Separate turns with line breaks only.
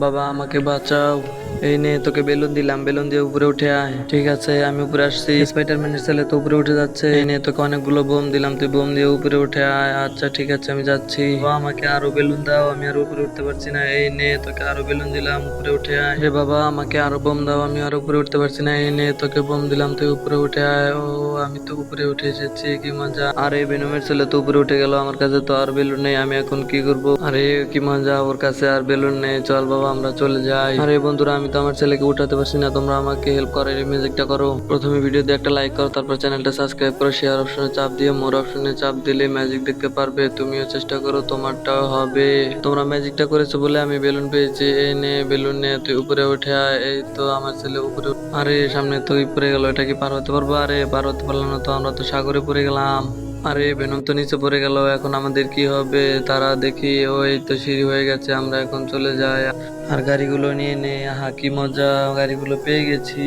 বাবা আমাকে বাঁচাও। এই নে, তোকে বেলুন দিলাম, বেলুন দিয়ে উপরে উঠে আয়। ঠিক আছে, আমি উপরে আসছি। স্পাইডারম্যানের ছেলে তো উপরে উঠে যাচ্ছে। এই নে, তোকে অনেকগুলো বোম দিলাম, তুই বোম দিয়ে উপরে উঠে আয়। আচ্ছা ঠিক আছে, আমি যাচ্ছি। বাবা, আমাকে আরও বেলুন দাও, আমি আর উপরে উঠতে পারছি না। এই নে, তোকে আরও বেলুন দিলাম, উপরে উঠে আয়। হে বাবা, আমাকে আরও বোম দাও, আমি আর উপরে উঠতে পারছি না। এই নে, তোকে বোম দিলাম, তুই উপরে উঠে আয়। ও, আমি তো উপরে উঠে এসেছি, কি মজা। আরে বেনুমের ছেলে তো উপরে উঠে গেল, আমার কাছে তো আর বেলুন নেই, আমি এখন কি করব? আরে, কি মজা, ওর কাছে আর বেলুন নেই। চল বাবা, আমরা চলে যাই। আরে, বন্ধুরা, আমি তো আমার ছেলেকে উঠাতে পারছি না, তোমরা আমাকে হেল্প করো, এই মিউজিকটা করো। প্রথমে ভিডিওতে একটা লাইক করো, তারপর চ্যানেলটা সাবস্ক্রাইব করো শেয়ার অপশনে চাপ দিয়ে মোর অপশনে চাপ দিলে ম্যাজিক দেখতে পারবে, তুমিও চেষ্টা করো তোমারটাও হবে। তোমরা ম্যাজিকটা করেছ বলে আমি বেলুন পেয়েছি, এই নে বেলুন নে, তুই উপরে উঠে আয়, এই তো আমার ছেলে উপরে আরে সামনে তুই পড়ে গেল, এটা কি পার হতে পারব? আরে পার হতে পারলাম না তো, আমরা তো সাগরে পড়ে গেলাম। আরে বেনম তো নিচে পড়ে গেল, এখন আমাদের কি হবে? তারা দেখি ওই তো সিঁড়ি হয়ে গেছে, আমরা এখন চলে যাই। আর গাড়িগুলো নিয়ে নে, আহা, কি মজা, গাড়িগুলো পেয়ে গেছি।